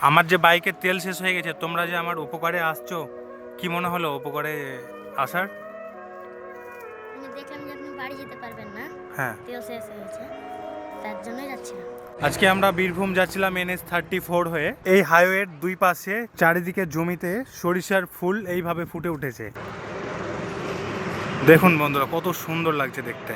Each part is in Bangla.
আমার যে বাইকের তেল শেষ হয়ে গেছে তোমরা যে আমার উপকারে আসছো কি মনে হলো উপকারে আসার? দেখলাম যে আপনি বাড়ি যেতে পারবেন না। হ্যাঁ। তেল শেষ হয়েছে তার জন্যই যাচ্ছিলাম। আজকে আমরা বীরভূম যাচ্ছিলাম এনএস থার্টি ফোর হয়ে। এই হাইওয়ের দুই পাশে চারিদিকে জমিতে সরিষার ফুল এইভাবে ফুটে উঠেছে। দেখুন বন্ধুরা কত সুন্দর লাগছে দেখতে।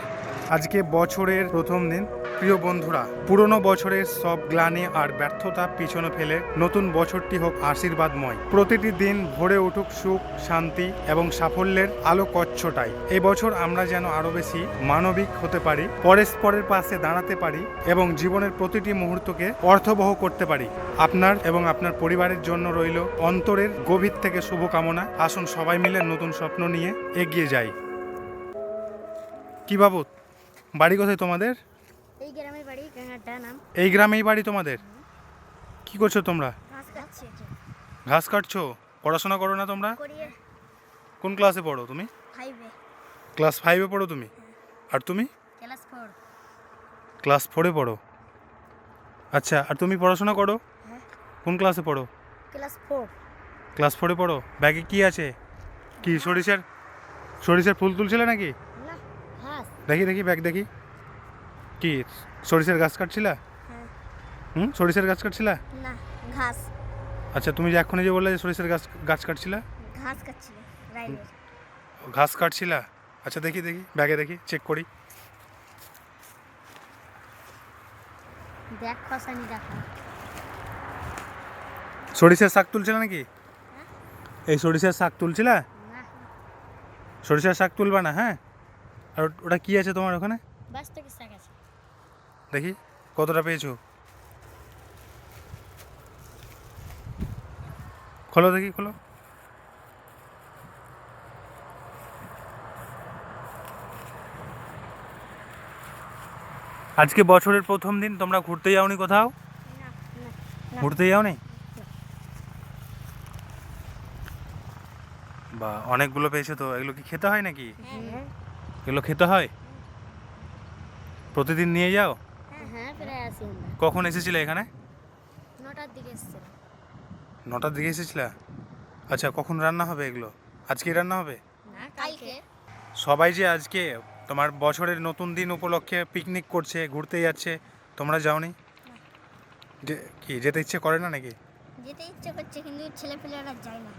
আজকে বছরের প্রথম দিন। প্রিয় বন্ধুরা, পুরনো বছরের সব গ্লানি আর ব্যর্থতা পিছনে ফেলে নতুন বছরটি হোক আশীর্বাদময়। প্রতিটি দিন ভরে উঠুক সুখ, শান্তি এবং সাফল্যের আলো কচ্ছটাই এই বছর আমরা যেন আরও বেশি মানবিক হতে পারি, পরস্পরের পাশে দাঁড়াতে পারি এবং জীবনের প্রতিটি মুহূর্তকে অর্থবহ করতে পারি। আপনার এবং আপনার পরিবারের জন্য রইল অন্তরের গভীর থেকে শুভকামনা। আসুন সবাই মিলে নতুন স্বপ্ন নিয়ে এগিয়ে যাই। কি বাবু, বাড়ি কোথায় তোমাদের? এই গ্রামের বাড়ি গাঙাটা নাম এই গ্রামেই বাড়ি তোমাদের? কি করছ তোমরা? ঘাস কাটছো। পড়াশোনা করো না তোমরা? কোন ক্লাসে পড়ো তুমি? ফাইভে ক্লাস ফাইভে পড়ো তুমি? আর তুমি? ক্লাস ফোর ক্লাস ফোরে পড়ো। আচ্ছা আর তুমি পড়াশোনা করো? হ্যাঁ। কোন ক্লাসে পড়ো? ক্লাস ফোর ক্লাস ফোরে পড়ো? ব্যাগে কি আছে? কি সরিষার সরিষার ফুল তুলছিলে নাকি? দেখি দেখি ব্যাগ দেখি। কি সরিষার গাছ কাটছিলা? হ্যাঁ। হুম? সরিষার গাছ কাটছিলা? না ঘাস। আচ্ছা তুমি যে এক্ষুনি যে বললে যে সরিষার গাছ গাছ কাটছিলা? ঘাস রাইলের ঘাস কাটছিলা? আচ্ছা দেখি দেখি ব্যাগে দেখি চেক করি। খসানি দেখা সরিষার শাক তুলছিলা নাকি? এই সরিষার শাক তুলছিলা? না। সরিষার শাক তুলবা না হ্যাঁ? আর ওটা কি আছে তোমার ওখানে? বাস থেকে শাক আছে। দেখি কতটা পেয়েছ? খোলো দেখি খোলো। আজকে বছরের প্রথম দিন তোমরা ঘুরতে যাওনি কোথাও। ঘুরতে যাওনি? বা অনেকগুলো পেয়েছ তো এগুলো কি খেতে হয় নাকি? হ্যাঁ। এগুলো খেতে হয়? প্রতিদিন নিয়ে যাও? প্রায় আসি আমরা। কখন এসেছিলে এখানে? নটার দিকে এসেছিলাম নটার দিকে এসেছিলা? আচ্ছা কখন রান্না হবে এগুলো? আজকেই রান্না হবে? না কালকে। সবাই যে আজকে তোমার বছরের নতুন দিন উপলক্ষে পিকনিক করছে ঘুরতে যাচ্ছে তোমরা যাওনি? যে কি যেতে ইচ্ছে করে না নাকি? যেতে ইচ্ছে করছে কিন্তু ছেলেপেলেরা যায় না।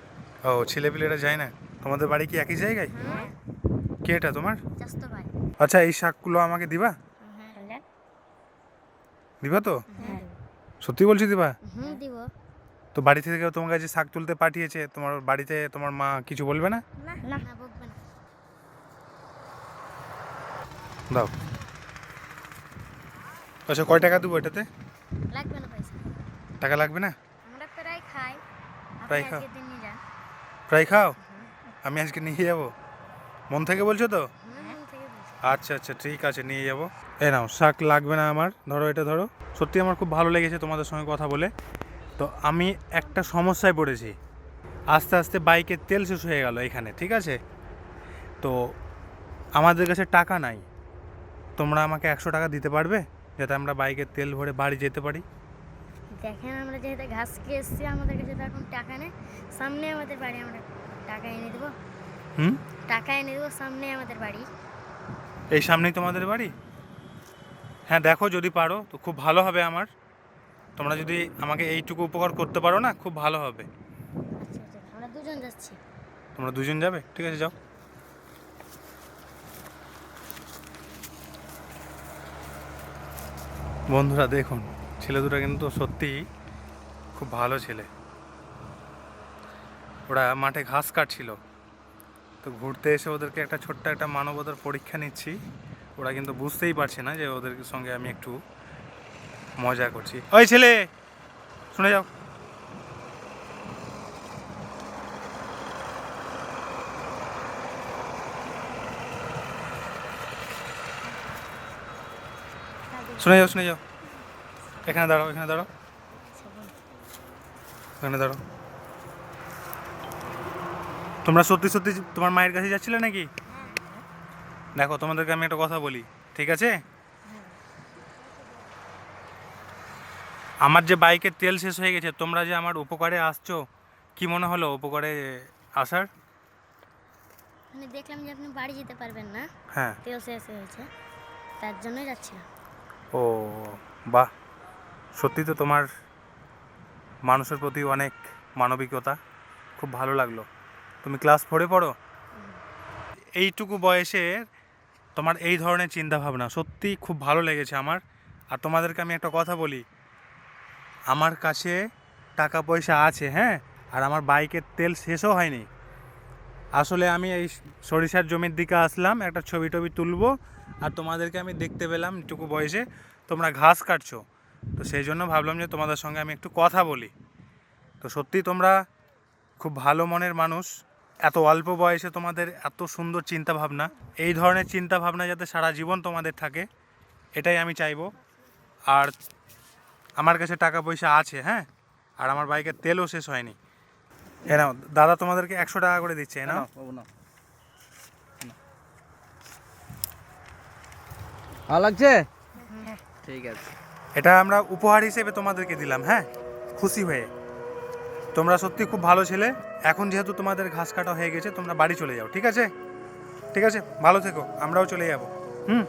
ও ছেলেপিলেরা যায় না? তোমাদের বাড়ি কি একই জায়গায়? হ্যাঁ। কে এটা তোমার? চাস্তো ভাই আচ্ছা এই শাকগুলো আমাকে দিবা? দিবা তো? হ্যাঁ। সত্যি বলছি দিবা? হুম তো বাড়ি থেকে কেউ তোমার কাছে শাক তুলতে পাঠিয়েছে তোমার বাড়িতে তোমার মা কিছু বলবে না? না না। না বকবে না। দাও। আচ্ছা কয় টাকা দেবো এটাতে? লাগবে না পয়সা। টাকা লাগবে না? প্রায় খাও? প্রায় খাও? আমি আজকে নিয়ে যাব। মন থেকে বলছো তো হুম মন থেকে বলছি। আচ্ছা আচ্ছা ঠিক আছে নিয়ে যাব। এই নাও শাক লাগবে না আমার। ধরো এটা ধরো। সত্যি আমার খুব ভালো লেগেছে তোমাদের সঙ্গে কথা বলে। তো আমি একটা সমস্যায় পড়েছি। আস্তে আস্তে বাইকের তেল শেষ হয়ে গেল এখানে ঠিক আছে? তো আমাদের কাছে টাকা নাই। তোমরা আমাকে একশো টাকা দিতে পারবে? যাতে আমরা বাইকের তেল ভরে বাড়ি যেতে পারি। দেখেন আমরা যেহেতু ঘাস খেয়ে এসেছি আমাদের কাছে তো এখন টাকা নেই। সামনে আমাদের বাড়ি আমরা টাকা এনে দেবো। হুম? টাকা এনে দেবো সামনে আমাদের বাড়ি। এই সামনেই তোমাদের বাড়ি? হ্যাঁ দেখো যদি পারো তো খুব ভালো হবে আমার। তোমরা যদি আমাকে এইটুকু উপকার করতে পারো না খুব ভালো হবে। আমরা দুজন যাচ্ছি। তোমরা দুজন যাবে? ঠিক আছে যাও। বন্ধুরা দেখুন ছেলে দুটো কিন্তু সত্যিই খুব ভালো ছেলে। ওরা মাঠে ঘাস কাটছিল। তো ঘুরতে এসে ওদেরকে একটা ছোট্ট একটা মানবতার পরীক্ষা নিচ্ছি। ওরা কিন্তু বুঝতেই পারছে না যে ওদের সঙ্গে আমি একটু মজা করছি। ওই ছেলে, শুনে যাও। শুনে যাও শুনে যাও। এখানে দাঁড়াও এখানে দাঁড়াও। এখানে দাঁড়াও। তোমরা সত্যি সত্যি তোমার মায়ের কাছে যাচ্ছিলে নাকি? দেখো তোমাদেরকে আমি একটা কথা বলি ঠিক আছে? আমার যে বাইকের তেল শেষ হয়ে গেছে তোমরা যে আমার উপকারে আসছো কি মনে হলো উপকারে আসার? মানে দেখলাম যে আপনি বাড়ি যেতে পারবেন না। হ্যাঁ। তেল শেষ হয়েছে তার জন্যই যাচ্ছিলাম। ও বাহ! সত্যি তো তোমার মানুষের প্রতি অনেক মানবিকতা খুব ভালো লাগল। তুমি ক্লাস ফোরে পড়ো? এইটুকু বয়সে তোমার এই ধরনের চিন্তা ভাবনা সত্যি খুব ভালো লেগেছে আমার। আর তোমাদেরকে আমি একটা কথা বলি, আমার কাছে টাকা পয়সা আছে হ্যাঁ? আর আমার বাইকের তেল শেষও হয়নি। আসলে আমি এই সরিষার জমির দিকে আসলাম, একটা ছবি টবি তুলবো, আর তোমাদেরকে আমি দেখতে পেলাম টুকু বয়সে তোমরা ঘাস কাটছো। তো সেই জন্য ভাবলাম যে তোমাদের সঙ্গে আমি একটু কথা বলি। তো সত্যি তোমরা খুব ভালো মনের মানুষ এত অল্প বয়সে তোমাদের এত সুন্দর চিন্তা ভাবনা এই ধরনের চিন্তা ভাবনা যাতে সারা জীবন তোমাদের থাকে এটাই আমি চাইব। আর আমার কাছে টাকা পয়সা আছে হ্যাঁ? আর আমার বাইকের তেলও শেষ হয়নি। এ নাও দাদা তোমাদেরকে একশো টাকা করে দিচ্ছে এ নাও। না ভালো লাগছে? ঠিক আছে। এটা আমরা উপহার হিসেবে তোমাদেরকে দিলাম হ্যাঁ? খুশি হয়ে। তোমরা সত্যি খুব ভালো ছেলে। এখন যেহেতু তোমাদের ঘাস কাটা হয়ে গেছে, তোমরা বাড়ি চলে যাও, ঠিক আছে? ঠিক আছে? ভালো থেকো, আমরাও চলে যাব। হুম?